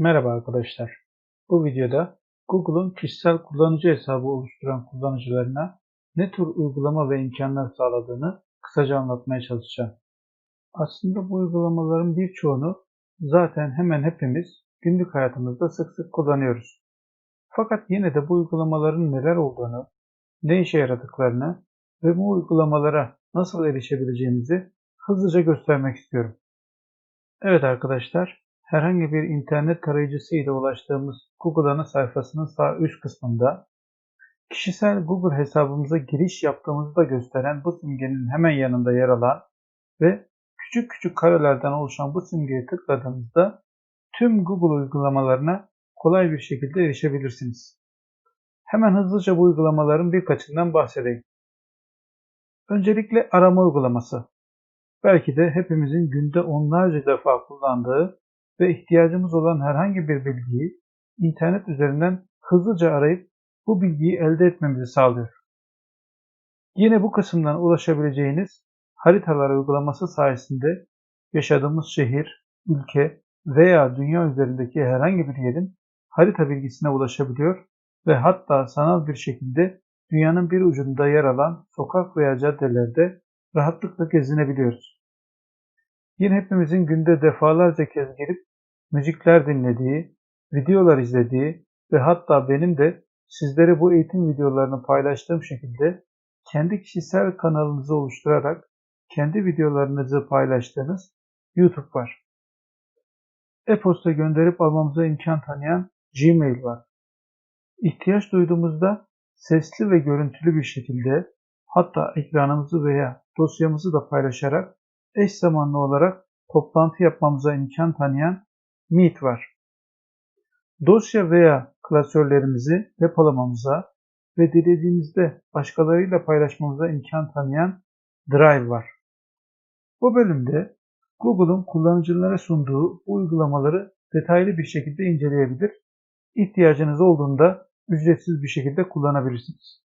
Merhaba arkadaşlar. Bu videoda Google'un kişisel kullanıcı hesabı oluşturan kullanıcılarına ne tür uygulama ve imkanlar sağladığını kısaca anlatmaya çalışacağım. Aslında bu uygulamaların birçoğunu zaten hemen hepimiz günlük hayatımızda sık sık kullanıyoruz. Fakat yine de bu uygulamaların neler olduğunu, ne işe yaradıklarını ve bu uygulamalara nasıl erişebileceğinizi hızlıca göstermek istiyorum. Evet arkadaşlar, herhangi bir internet tarayıcısı ile ulaştığımız Google ana sayfasının sağ üst kısmında kişisel Google hesabımıza giriş yaptığımızı da gösteren bu simgenin hemen yanında yer alan ve küçük küçük karelerden oluşan bu simgeye tıkladığınızda tüm Google uygulamalarına kolay bir şekilde erişebilirsiniz. Hemen hızlıca bu uygulamaların birkaçından bahsedeyim. Öncelikle arama uygulaması. Belki de hepimizin günde onlarca defa kullandığı ve ihtiyacımız olan herhangi bir bilgiyi internet üzerinden hızlıca arayıp bu bilgiyi elde etmemizi sağlıyor. Yine bu kısımdan ulaşabileceğiniz haritalar uygulaması sayesinde yaşadığımız şehir, ülke veya dünya üzerindeki herhangi bir yerin harita bilgisine ulaşabiliyor ve hatta sanal bir şekilde dünyanın bir ucunda yer alan sokak veya caddelerde rahatlıkla gezinebiliyoruz. Yine hepimizin günde defalarca kez girip müzikler dinlediği, videolar izlediği ve hatta benim de sizlere bu eğitim videolarını paylaştığım şekilde kendi kişisel kanalınızı oluşturarak kendi videolarınızı paylaştığınız YouTube var. E-posta gönderip almamıza imkan tanıyan Gmail var. İhtiyaç duyduğumuzda sesli ve görüntülü bir şekilde hatta ekranımızı veya dosyamızı da paylaşarak eş zamanlı olarak toplantı yapmamıza imkan tanıyan Meet var. Dosya veya klasörlerimizi depolamamıza ve dilediğimizde başkalarıyla paylaşmamıza imkan tanıyan Drive var. Bu bölümde Google'un kullanıcılara sunduğu uygulamaları detaylı bir şekilde inceleyebilir, ihtiyacınız olduğunda ücretsiz bir şekilde kullanabilirsiniz.